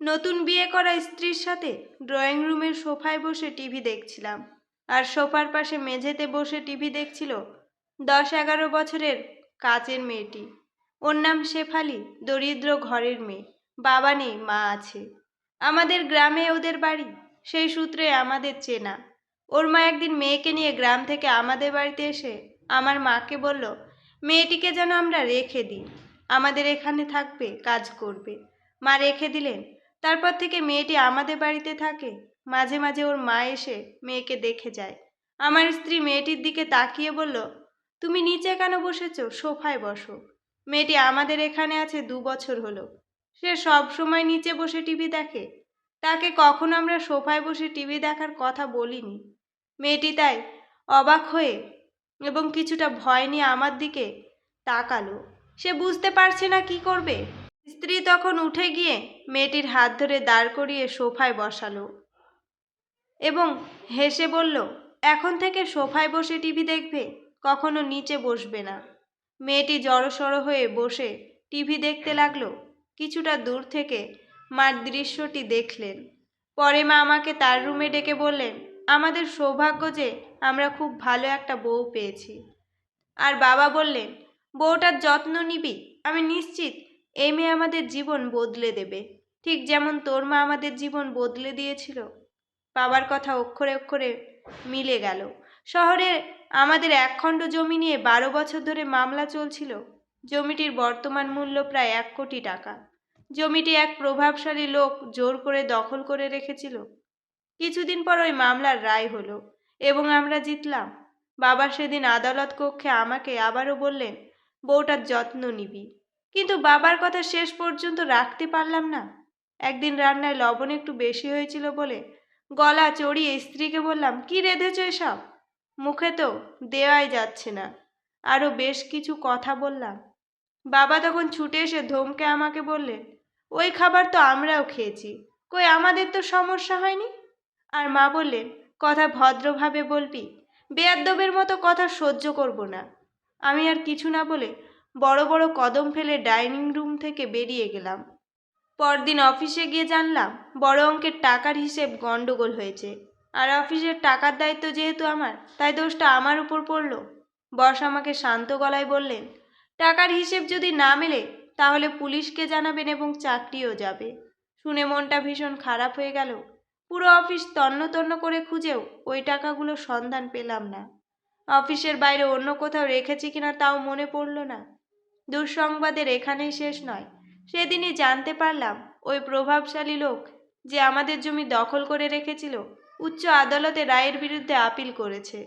নতুন বিয়ে করা স্ত্রীর সাথে ড্রয়িং রুমের সোফায় বসে টিভি দেখছিলাম। আর সোফার পাশে মেঝেতে বসে টিভি দেখছিল দশ এগারো বছরের কাচের মেয়েটি। ওর নাম শেফালি, দরিদ্র ঘরের মেয়ে। বাবা নেই, মা আছে। আমাদের গ্রামে ওদের বাড়ি, সেই সূত্রে আমাদের চেনা। ওর মা একদিন মেয়েকে নিয়ে গ্রাম থেকে আমাদের বাড়িতে এসে আমার মাকে বলল, মেয়েটিকে যেন আমরা রেখে দিই। আমাদের এখানে থাকবে, কাজ করবে। মা রেখে দিলেন। তারপর থেকে মেয়েটি আমাদের বাড়িতে থাকে। মাঝে মাঝে ওর মা এসে মেয়েকে দেখে যায়। আমার স্ত্রী মেয়েটির দিকে তাকিয়ে বলল, তুমি নিচে কেন বসেছো? সোফায় বসো। মেয়েটি, আমাদের এখানে আছে দু বছর হলো। সে সব সময় নিচে বসে টিভি দেখে। তাকে কখনো আমরা সোফায় বসে টিভি দেখার কথা বলিনি। মেয়েটি তাই অবাক হয়ে এবং কিছুটা ভয় নিয়ে আমার দিকে তাকালো। সে বুঝতে পারছে না কি করবে। স্ত্রী তখন উঠে গিয়ে মেয়েটির হাত ধরে দাঁড় করিয়ে সোফায় বসালো এবং হেসে বলল, এখন থেকে সোফায় বসে টিভি দেখবে, কখনো নিচে বসবে না। মেয়েটি জড়সড় হয়ে বসে টিভি দেখতে লাগল। কিছুটা দূর থেকে মার দৃশ্যটি দেখলেন। পরে মা আমাকে তার রুমে ডেকে বললেন, আমাদের সৌভাগ্য যে আমরা খুব ভালো একটা বউ পেয়েছি। আর বাবা বললেন, বউটার যত্ন নিবি, আমি নিশ্চিত এই মেয়ে আমাদের জীবন বদলে দেবে। ঠিক যেমন তোর মা আমাদের জীবন বদলে দিয়েছিল। বাবার কথা অক্ষরে অক্ষরে মিলে গেল। শহরে আমাদের একখণ্ড জমি নিয়ে বারো বছর ধরে মামলা চলছিল। জমিটির বর্তমান মূল্য প্রায় এক কোটি টাকা। জমিটি এক প্রভাবশালী লোক জোর করে দখল করে রেখেছিল। কিছুদিন পর ওই মামলার রায় হলো এবং আমরা জিতলাম। বাবা সেদিন আদালত কক্ষে আমাকে আবারও বললেন, বউটার যত্ন নিবি। কিন্তু বাবার কথা শেষ পর্যন্ত রাখতে পারলাম না। একদিন রান্নায় লবণ একটু বেশি হয়েছিল বলে গলা চড়িয়ে স্ত্রীকে বললাম, কি রেঁধেছ এসব? মুখে তো দেওয়াই যাচ্ছে না। আরও বেশ কিছু কথা বললাম। বাবা তখন ছুটে এসে ধমকে আমাকে বললেন ওই খাবার তো আমরাও খেয়েছি। কই আমাদের তো সমস্যা হয়নি? আর মা বললেন কথা ভদ্রভাবে বলবি, বেয়াদ্দবের মতো কথা সহ্য করব না। আমি আর কিছু না বলে বড় বড় কদম ফেলে ডাইনিং রুম থেকে বেরিয়ে গেলাম। পরদিন অফিসে গিয়ে জানলাম, বড় অঙ্কের টাকার হিসেব গন্ডগোল হয়েছে। আর অফিসের টাকার দায়িত্ব যেহেতু আমার, তাই দোষটা আমার উপর পড়ল। বস আমাকে শান্ত গলায় বললেন, টাকার হিসেব যদি না মেলে, তাহলে পুলিশকে জানাবেন এবং চাকরিও যাবে। শুনে মনটা ভীষণ খারাপ হয়ে গেল। পুরো অফিস তন্ন তন্ন করে খুঁজেও ওই টাকাগুলো সন্ধান পেলাম না। অফিসের বাইরে অন্য কোথাও রেখেছি কিনা তাও মনে পড়ল না। দুঃসংবাদের এখানেই শেষ নয়। সেদিনই জানতে পারলাম, ওই প্রভাবশালী লোক যে আমাদের জমি দখল করে রেখেছিল, উচ্চ আদালতে রায়ের বিরুদ্ধে আপিল করেছে।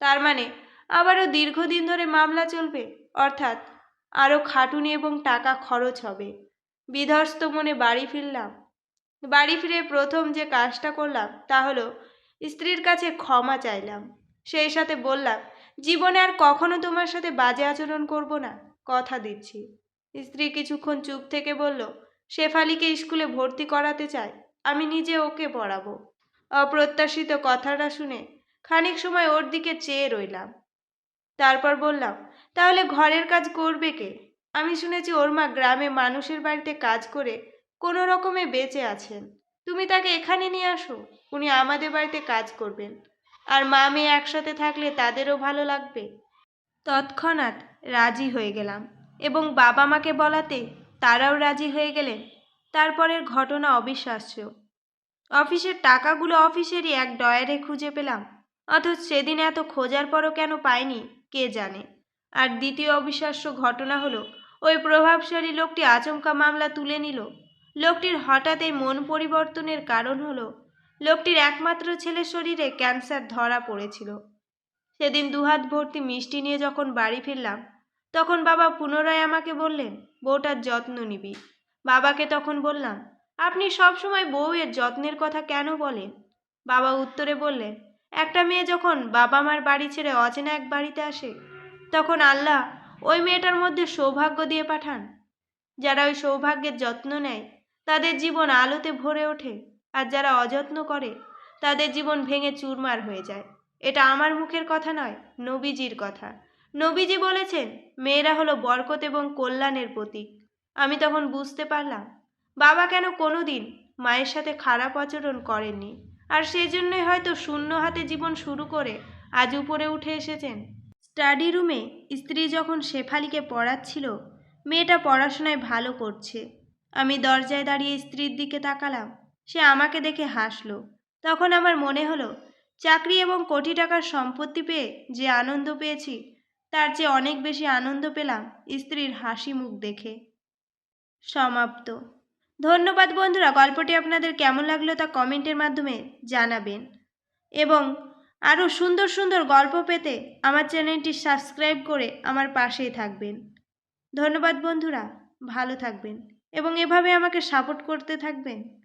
তার মানে আবারও দীর্ঘদিন ধরে মামলা চলবে, অর্থাৎ আরও খাটুনি এবং টাকা খরচ হবে। বিধ্বস্ত মনে বাড়ি ফিরলাম। বাড়ি ফিরে প্রথম যে কাজটা করলাম, তা হলো স্ত্রীর কাছে ক্ষমা চাইলাম। সেই সাথে বললাম, জীবনে আর কখনো তোমার সাথে বাজে আচরণ করব না। কথা দিচ্ছি। স্ত্রী কিছুক্ষণ চুপ থেকে বলল, শেফালিকে স্কুলে ভর্তি করাতে চায় আমি নিজে ওকে পড়াবো। অপ্রত্যাশিত কথাটা শুনে খানিক সময় ওর দিকে চেয়ে রইলাম। তারপর বললাম, তাহলে ঘরের কাজ করবে কে? আমি শুনেছি ওর মা গ্রামে মানুষের বাড়িতে কাজ করে কোনো রকমে বেঁচে আছেন। তুমি তাকে এখানে নিয়ে আসো, উনি আমাদের বাড়িতে কাজ করবেন। আর মা মেয়ে একসাথে থাকলে তাদেরও ভালো লাগবে। তৎক্ষণাৎ রাজি হয়ে গেলাম। এবং বাবা মাকে বলাতে তারাও রাজি হয়ে গেলেন। তারপরের ঘটনা অবিশ্বাস্য। অফিসের টাকাগুলো অফিসেরই এক ডয়ারে খুঁজে পেলাম। অথচ সেদিন এত খোঁজার পরও কেন পাইনি, কে জানে? আর দ্বিতীয় অবিশ্বাস্য ঘটনা হলো, ওই প্রভাবশালী লোকটি আচমকা মামলা তুলে নিল। লোকটির হঠাৎ এই মন পরিবর্তনের কারণ হলো, লোকটির একমাত্র ছেলের শরীরে ক্যান্সার ধরা পড়েছিল। সেদিন দুহাত ভর্তি মিষ্টি নিয়ে যখন বাড়ি ফিরলাম, তখন বাবা পুনরায় আমাকে বললেন, বউটার যত্ন নিবি। বাবাকে তখন বললাম, আপনি সব সময় বউয়ের যত্নের কথা কেন বলেন? বাবা উত্তরে বললেন, একটা মেয়ে যখন বাবা মার বাড়ি ছেড়ে অচেনা এক বাড়িতে আসে, তখন আল্লাহ ওই মেয়েটার মধ্যে সৌভাগ্য দিয়ে পাঠান। যারা ওই সৌভাগ্যের যত্ন নেয়, তাদের জীবন আলোতে ভরে ওঠে, আর যারা অযত্ন করে, তাদের জীবন ভেঙে চুরমার হয়ে যায়। এটা আমার মুখের কথা নয়, নবীজির কথা। নবীজি বলেছেন, মেয়েরা হলো বরকত এবং কল্যাণের প্রতীক। আমি তখন বুঝতে পারলাম, বাবা কেন কোনো দিন মায়ের সাথে খারাপ আচরণ করেননি। আর সেই জন্যই হয়তো শূন্য হাতে জীবন শুরু করে আজ উপরে উঠে এসেছেন। স্টাডি রুমে স্ত্রী যখন শেফালিকে পড়াচ্ছিল, মেয়েটা পড়াশোনায় ভালো করছে। আমি দরজায় দাঁড়িয়ে স্ত্রীর দিকে তাকালাম। সে আমাকে দেখে হাসলো। তখন আমার মনে হলো চাকরি এবং কোটি টাকার সম্পত্তি পেয়ে যে আনন্দ পেয়েছি, তার চেয়ে অনেক বেশি আনন্দ পেলাম স্ত্রীর হাসি মুখ দেখে। সমাপ্ত। ধন্যবাদ বন্ধুরা, গল্পটি আপনাদের কেমন লাগল তা কমেন্টের মাধ্যমে জানাবেন। এবং আরও সুন্দর সুন্দর গল্প পেতে আমার চ্যানেলটি সাবস্ক্রাইব করে আমার পাশেই থাকবেন। ধন্যবাদ বন্ধুরা, ভালো থাকবেন এবং এভাবে আমাকে সাপোর্ট করতে থাকবেন।